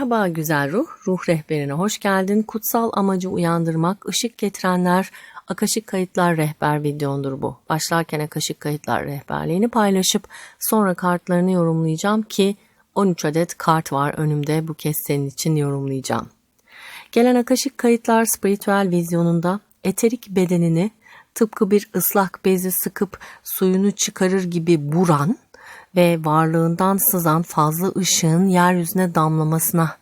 Merhaba güzel ruh, ruh rehberine hoş geldin. Kutsal amacı uyandırmak, ışık getirenler, Akaşık Kayıtlar Rehber videondur bu. Başlarken Akaşık Kayıtlar rehberliğini paylaşıp sonra kartlarını yorumlayacağım ki 13 adet kart var önümde bu kez senin için yorumlayacağım. Gelen Akaşık Kayıtlar spiritüel vizyonunda eterik bedenini tıpkı bir ıslak bezi sıkıp suyunu çıkarır gibi buran ve varlığından sızan fazla ışığın yeryüzüne damlamasına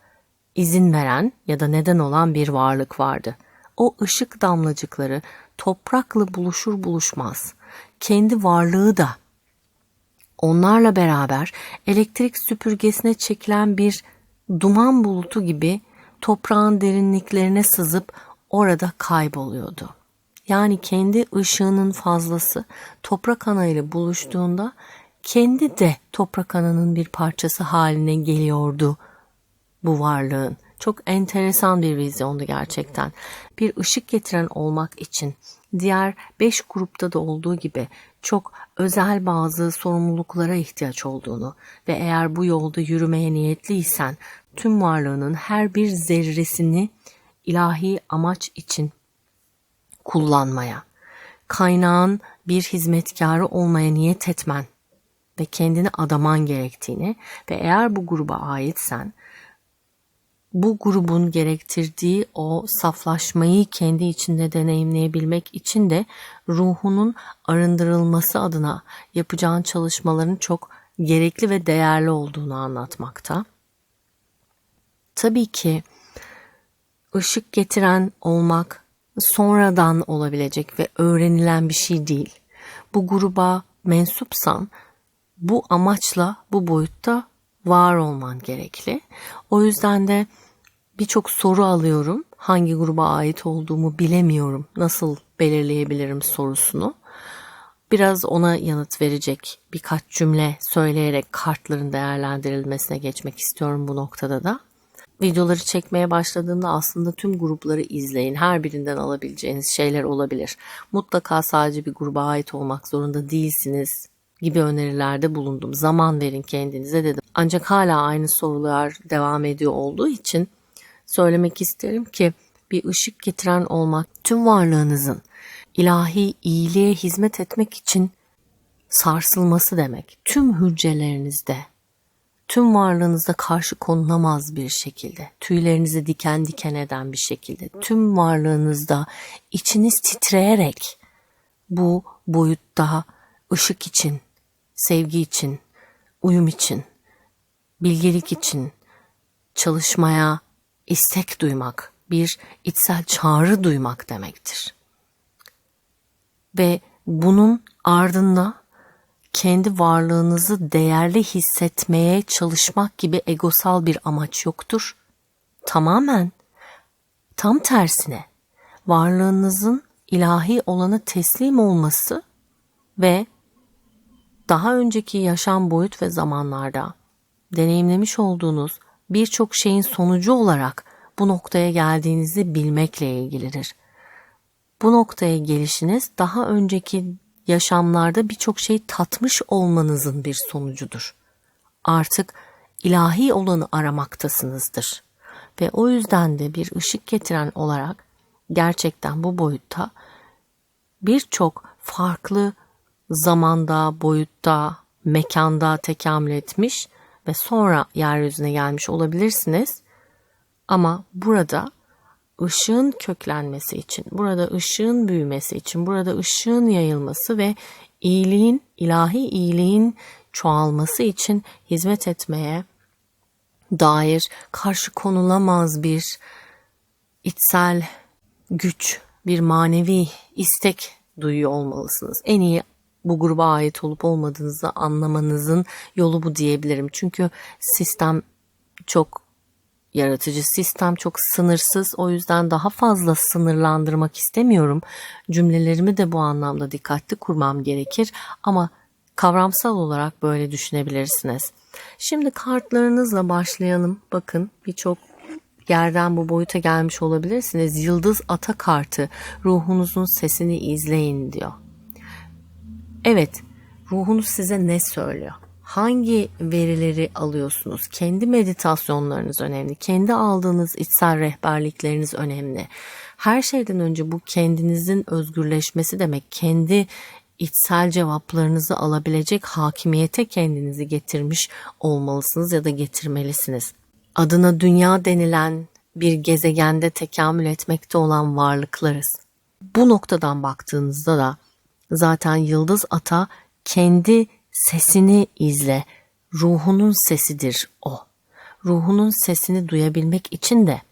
izin veren ya da neden olan bir varlık vardı. O ışık damlacıkları toprakla buluşur buluşmaz kendi varlığı da onlarla beraber elektrik süpürgesine çekilen bir duman bulutu gibi toprağın derinliklerine sızıp orada kayboluyordu. Yani kendi ışığının fazlası toprak ana ile buluştuğunda kendi de toprak ananın bir parçası haline geliyordu bu varlığın. Çok enteresan bir vizyondu gerçekten. Bir ışık getiren olmak için diğer beş grupta da olduğu gibi çok özel bazı sorumluluklara ihtiyaç olduğunu ve eğer bu yolda yürümeye niyetliysen tüm varlığının her bir zerresini ilahi amaç için kullanmaya, kaynağın bir hizmetkarı olmaya niyet etmen ve kendini adaman gerektiğini ve eğer bu gruba aitsen bu grubun gerektirdiği o saflaşmayı kendi içinde deneyimleyebilmek için de ruhunun arındırılması adına yapacağın çalışmaların çok gerekli ve değerli olduğunu anlatmakta. Tabii ki ışık getiren olmak sonradan olabilecek ve öğrenilen bir şey değil. Bu gruba mensupsan bu amaçla bu boyutta var olman gerekli. O yüzden de birçok soru alıyorum. Hangi gruba ait olduğumu bilemiyorum. Nasıl belirleyebilirim sorusunu. Biraz ona yanıt verecek birkaç cümle söyleyerek kartların değerlendirilmesine geçmek istiyorum bu noktada da. Videoları çekmeye başladığında aslında tüm grupları izleyin. Her birinden alabileceğiniz şeyler olabilir. Mutlaka sadece bir gruba ait olmak zorunda değilsiniz gibi önerilerde bulundum. Zaman verin kendinize dedim. Ancak hala aynı sorular devam ediyor olduğu için söylemek isterim ki bir ışık getiren olmak tüm varlığınızın ilahi iyiliğe hizmet etmek için sarsılması demek. Tüm hücrelerinizde, tüm varlığınızda karşı konulamaz bir şekilde, tüylerinizi diken diken eden bir şekilde, tüm varlığınızda içiniz titreyerek bu boyutta ışık için, sevgi için, uyum için, bilgelik için çalışmaya istek duymak, bir içsel çağrı duymak demektir. Ve bunun ardında kendi varlığınızı değerli hissetmeye çalışmak gibi egosal bir amaç yoktur. Tamamen tam tersine varlığınızın ilahi olana teslim olması ve daha önceki yaşam boyut ve zamanlarda deneyimlemiş olduğunuz birçok şeyin sonucu olarak bu noktaya geldiğinizi bilmekle ilgilidir. Bu noktaya gelişiniz daha önceki yaşamlarda birçok şey tatmış olmanızın bir sonucudur. Artık ilahi olanı aramaktasınızdır. Ve o yüzden de bir ışık getiren olarak gerçekten bu boyutta birçok farklı zamanda, boyutta, mekanda tekamül etmiş ve sonra yeryüzüne gelmiş olabilirsiniz. Ama burada ışığın köklenmesi için, burada ışığın büyümesi için, burada ışığın yayılması ve iyiliğin, ilahi iyiliğin çoğalması için hizmet etmeye dair karşı konulamaz bir içsel güç, bir manevi istek duyuyor olmalısınız. En iyi bu gruba ait olup olmadığınızı anlamanızın yolu bu diyebilirim. Çünkü sistem çok yaratıcı, sistem çok sınırsız. O yüzden daha fazla sınırlandırmak istemiyorum. Cümlelerimi de bu anlamda dikkatli kurmam gerekir ama kavramsal olarak böyle düşünebilirsiniz. Şimdi kartlarınızla başlayalım. Bakın birçok yerden bu boyuta gelmiş olabilirsiniz. Yıldız ata kartı ruhunuzun sesini izleyin diyor. Evet, ruhunuz size ne söylüyor? hangi verileri alıyorsunuz? Kendi meditasyonlarınız önemli. Kendi aldığınız içsel rehberlikleriniz önemli. Her şeyden önce bu kendinizin özgürleşmesi demek. Kendi içsel cevaplarınızı alabilecek hakimiyete kendinizi getirmiş olmalısınız ya da getirmelisiniz. Adına dünya denilen bir gezegende tekamül etmekte olan varlıklarız. Bu noktadan baktığınızda da zaten yıldız ata kendi sesini izle. Ruhunun sesidir o. Ruhunun sesini duyabilmek için de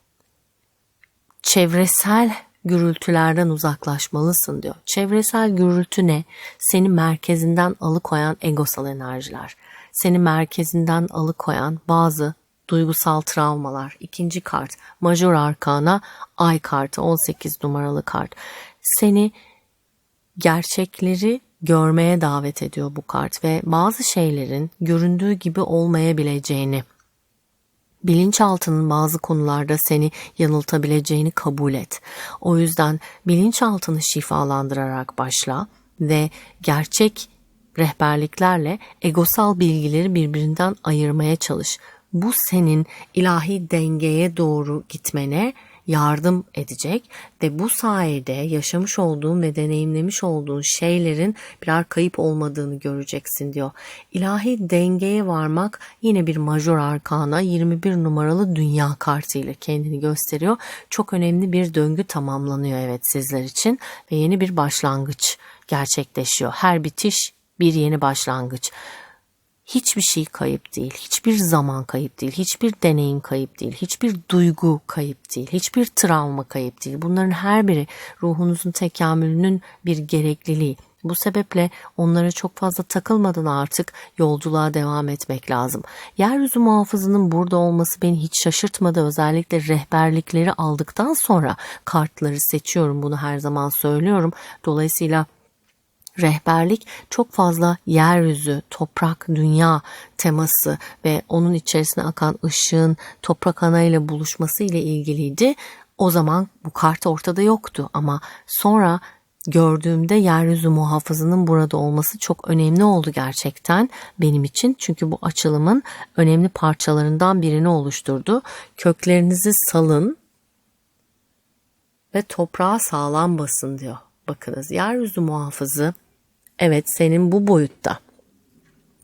çevresel gürültülerden uzaklaşmalısın diyor. Çevresel gürültü ne? Seni merkezinden alıkoyan egosal enerjiler. Seni merkezinden alıkoyan bazı duygusal travmalar. İkinci kart Major Arkana Ay kartı 18 numaralı kart. Seni gerçekleri görmeye davet ediyor bu kart ve bazı şeylerin göründüğü gibi olmayabileceğini bilinçaltının bazı konularda seni yanıltabileceğini kabul et. O yüzden bilinçaltını şifalandırarak başla ve gerçek rehberliklerle egosal bilgileri birbirinden ayırmaya çalış. Bu senin ilahi dengeye doğru gitmene yardım edecek ve bu sayede yaşamış olduğun ve deneyimlemiş olduğun şeylerin birer kayıp olmadığını göreceksin diyor. İlahi dengeye varmak yine bir major arkana 21 numaralı dünya kartıyla kendini gösteriyor. Çok önemli bir döngü tamamlanıyor evet sizler için ve yeni bir başlangıç gerçekleşiyor. Her bitiş bir yeni başlangıç hiçbir şey kayıp değil, hiçbir zaman kayıp değil, hiçbir deneyim kayıp değil, hiçbir duygu kayıp değil, hiçbir travma kayıp değil. Bunların her biri ruhunuzun tekamülünün bir gerekliliği. Bu sebeple onlara çok fazla takılmadan artık yolculuğa devam etmek lazım. Yeryüzü muhafızının burada olması beni hiç şaşırtmadı. Özellikle rehberlikleri aldıktan sonra kartları seçiyorum. Bunu her zaman söylüyorum. Dolayısıyla rehberlik çok fazla yeryüzü, toprak, dünya teması ve onun içerisine akan ışığın toprak ana ile buluşması ile ilgiliydi. O zaman bu kart ortada yoktu ama sonra gördüğümde yeryüzü muhafızının burada olması çok önemli oldu gerçekten benim için. Çünkü bu açılımın önemli parçalarından birini oluşturdu. Köklerinizi salın ve toprağa sağlam basın diyor. Bakınız yeryüzü muhafızı Evet senin bu boyutta.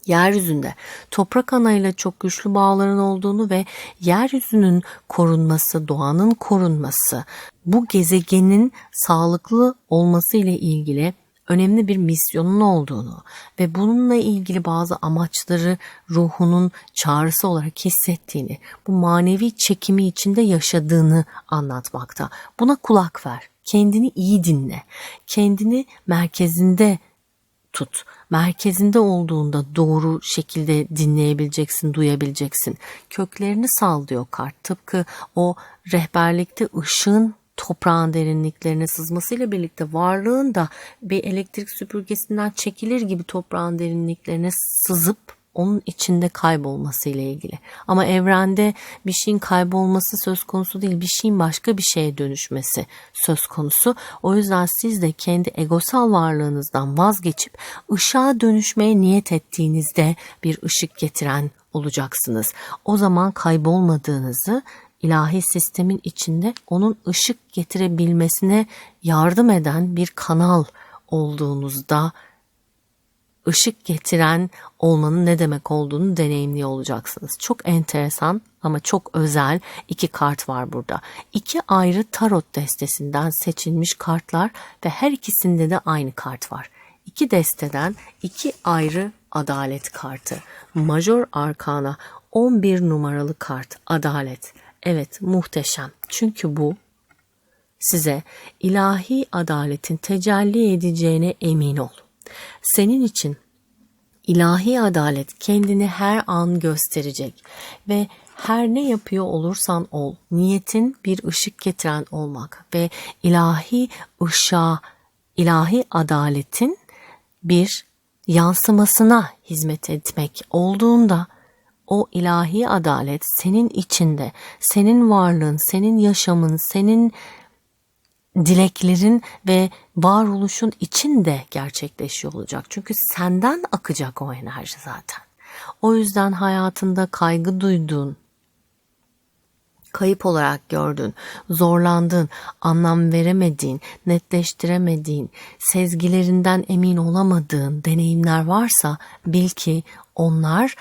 Yeryüzünde toprak anayla çok güçlü bağların olduğunu ve yeryüzünün korunması, doğanın korunması, bu gezegenin sağlıklı olması ile ilgili önemli bir misyonun olduğunu ve bununla ilgili bazı amaçları ruhunun çağrısı olarak hissettiğini, bu manevi çekimi içinde yaşadığını anlatmakta. Buna kulak ver. Kendini iyi dinle. Kendini merkezinde tut. Merkezinde olduğunda doğru şekilde dinleyebileceksin, duyabileceksin. Köklerini sal diyor kart. Tıpkı o rehberlikte ışığın toprağın derinliklerine sızmasıyla birlikte varlığın da bir elektrik süpürgesinden çekilir gibi toprağın derinliklerine sızıp onun içinde kaybolması ile ilgili. Ama evrende bir şeyin kaybolması söz konusu değil, bir şeyin başka bir şeye dönüşmesi söz konusu. O yüzden siz de kendi egosal varlığınızdan vazgeçip ışığa dönüşmeye niyet ettiğinizde bir ışık getiren olacaksınız. O zaman kaybolmadığınızı ilahi sistemin içinde onun ışık getirebilmesine yardım eden bir kanal olduğunuzda ışık getiren olmanın ne demek olduğunu deneyimliyor olacaksınız. Çok enteresan ama çok özel iki kart var burada. İki ayrı tarot destesinden seçilmiş kartlar ve her ikisinde de aynı kart var. İki desteden iki ayrı adalet kartı. Major Arkana 11 numaralı kart adalet. Evet muhteşem. Çünkü bu size ilahi adaletin tecelli edeceğine emin ol. Senin için ilahi adalet kendini her an gösterecek ve her ne yapıyor olursan ol, niyetin bir ışık getiren olmak ve ilahi ışığa, ilahi adaletin bir yansımasına hizmet etmek olduğunda o ilahi adalet senin içinde, senin varlığın, senin yaşamın, senin dileklerin ve varoluşun içinde gerçekleşiyor olacak. Çünkü senden akacak o enerji zaten. O yüzden hayatında kaygı duyduğun, kayıp olarak gördün, zorlandın, anlam veremediğin, netleştiremediğin, sezgilerinden emin olamadığın deneyimler varsa bil ki onlar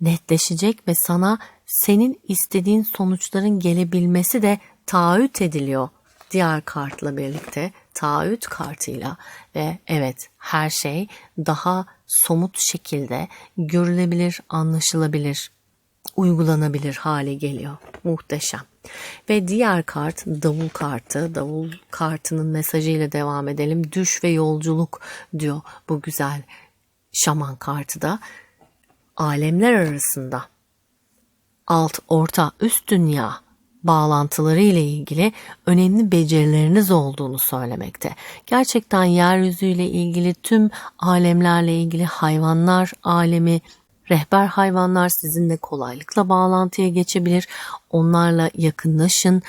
netleşecek ve sana senin istediğin sonuçların gelebilmesi de taahhüt ediliyor diğer kartla birlikte taahhüt kartıyla ve evet her şey daha somut şekilde görülebilir, anlaşılabilir, uygulanabilir hale geliyor. Muhteşem. Ve diğer kart davul kartı. Davul kartının mesajıyla devam edelim. Düş ve yolculuk diyor bu güzel şaman kartı da. Alemler arasında alt, orta, üst dünya bağlantıları ile ilgili önemli becerileriniz olduğunu söylemekte. Gerçekten yeryüzüyle ilgili tüm alemlerle ilgili hayvanlar alemi, rehber hayvanlar sizinle kolaylıkla bağlantıya geçebilir. Onlarla yakınlaşın.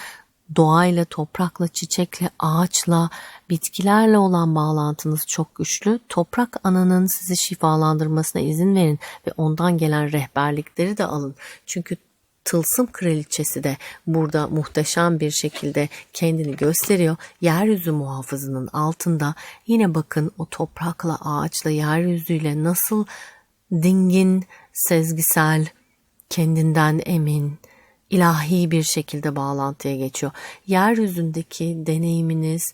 Doğayla, toprakla, çiçekle, ağaçla, bitkilerle olan bağlantınız çok güçlü. Toprak ananın sizi şifalandırmasına izin verin ve ondan gelen rehberlikleri de alın. Çünkü Tılsım kraliçesi de burada muhteşem bir şekilde kendini gösteriyor. Yeryüzü muhafızının altında yine bakın o toprakla, ağaçla, yeryüzüyle nasıl dingin, sezgisel, kendinden emin, ilahi bir şekilde bağlantıya geçiyor. Yeryüzündeki deneyiminiz,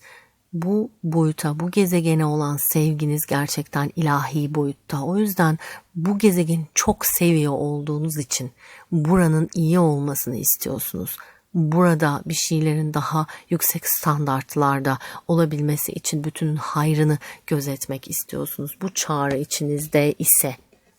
bu boyuta, bu gezegene olan sevginiz gerçekten ilahi boyutta. O yüzden bu gezegeni çok seviyor olduğunuz için buranın iyi olmasını istiyorsunuz. Burada bir şeylerin daha yüksek standartlarda olabilmesi için bütün hayrını gözetmek istiyorsunuz. Bu çağrı içinizde ise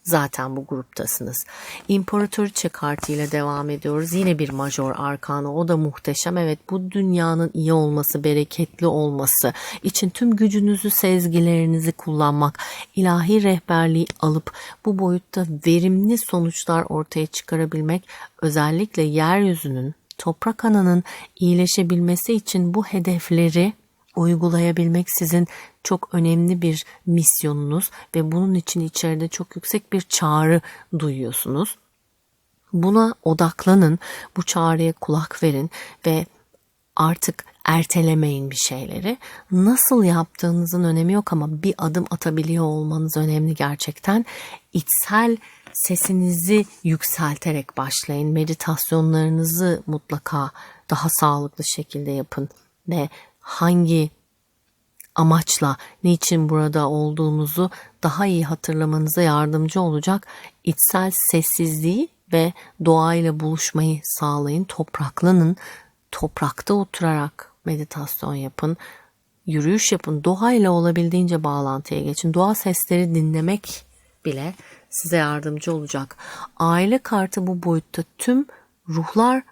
zaten bu gruptasınız. İmparatoriçe kartıyla devam ediyoruz. Yine bir major arkanı. O da muhteşem. Evet bu dünyanın iyi olması, bereketli olması için tüm gücünüzü, sezgilerinizi kullanmak, ilahi rehberliği alıp bu boyutta verimli sonuçlar ortaya çıkarabilmek özellikle yeryüzünün toprak ananın iyileşebilmesi için bu hedefleri uygulayabilmek sizin çok önemli bir misyonunuz ve bunun için içeride çok yüksek bir çağrı duyuyorsunuz. Buna odaklanın, bu çağrıya kulak verin ve artık ertelemeyin bir şeyleri. Nasıl yaptığınızın önemi yok ama bir adım atabiliyor olmanız önemli gerçekten. İçsel sesinizi yükselterek başlayın. Meditasyonlarınızı mutlaka daha sağlıklı şekilde yapın ve hangi amaçla niçin burada olduğunuzu daha iyi hatırlamanıza yardımcı olacak içsel sessizliği ve doğayla buluşmayı sağlayın. Topraklanın. Toprakta oturarak meditasyon yapın. Yürüyüş yapın. Doğayla olabildiğince bağlantıya geçin. Doğa sesleri dinlemek bile size yardımcı olacak. Aile kartı bu boyutta tüm ruhlar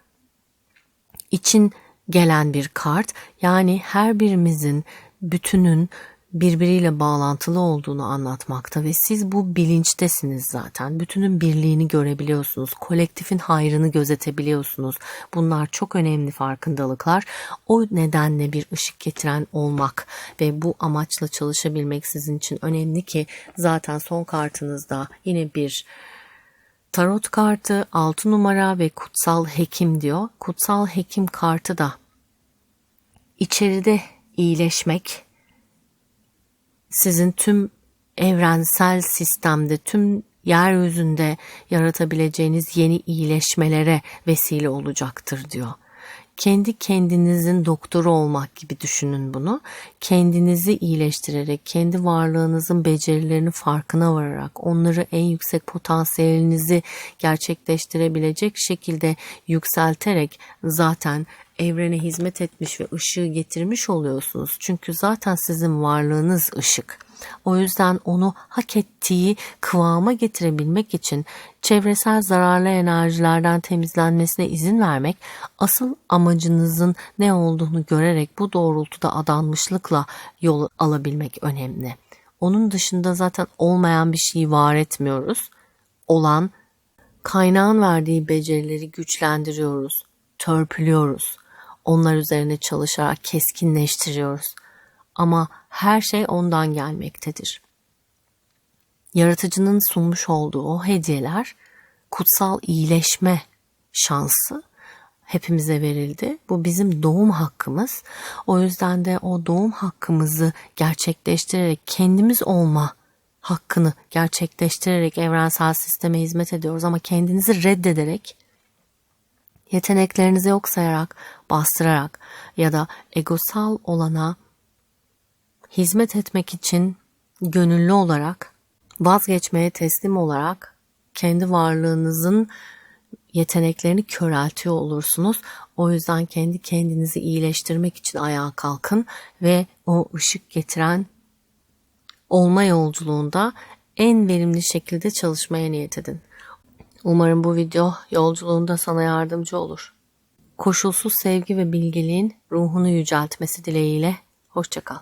için gelen bir kart. Yani her birimizin bütünün birbiriyle bağlantılı olduğunu anlatmakta ve siz bu bilinçtesiniz zaten. Bütünün birliğini görebiliyorsunuz. Kolektifin hayrını gözetebiliyorsunuz. Bunlar çok önemli farkındalıklar. O nedenle bir ışık getiren olmak ve bu amaçla çalışabilmek sizin için önemli ki zaten son kartınızda yine bir tarot kartı 6 numara ve kutsal hekim diyor. Kutsal hekim kartı da içeride iyileşmek sizin tüm evrensel sistemde, tüm yeryüzünde yaratabileceğiniz yeni iyileşmelere vesile olacaktır diyor. Kendi kendinizin doktoru olmak gibi düşünün bunu. Kendinizi iyileştirerek, kendi varlığınızın becerilerini farkına vararak, onları en yüksek potansiyelinizi gerçekleştirebilecek şekilde yükselterek zaten evrene hizmet etmiş ve ışığı getirmiş oluyorsunuz. Çünkü zaten sizin varlığınız ışık. O yüzden onu hak ettiği kıvama getirebilmek için çevresel zararlı enerjilerden temizlenmesine izin vermek, asıl amacınızın ne olduğunu görerek bu doğrultuda adanmışlıkla yol alabilmek önemli. Onun dışında zaten olmayan bir şey var etmiyoruz. Olan kaynağın verdiği becerileri güçlendiriyoruz, törpülüyoruz onlar üzerine çalışarak keskinleştiriyoruz. Ama her şey ondan gelmektedir. yaratıcının sunmuş olduğu o hediyeler kutsal iyileşme şansı hepimize verildi. Bu bizim doğum hakkımız. O yüzden de o doğum hakkımızı gerçekleştirerek kendimiz olma hakkını gerçekleştirerek evrensel sisteme hizmet ediyoruz ama kendinizi reddederek yeteneklerinizi yok sayarak, bastırarak ya da egosal olana hizmet etmek için gönüllü olarak vazgeçmeye teslim olarak kendi varlığınızın yeteneklerini köreltiyor olursunuz. O yüzden kendi kendinizi iyileştirmek için ayağa kalkın ve o ışık getiren olma yolculuğunda en verimli şekilde çalışmaya niyet edin. Umarım bu video yolculuğunda sana yardımcı olur. Koşulsuz sevgi ve bilgeliğin ruhunu yüceltmesi dileğiyle. Hoşçakal.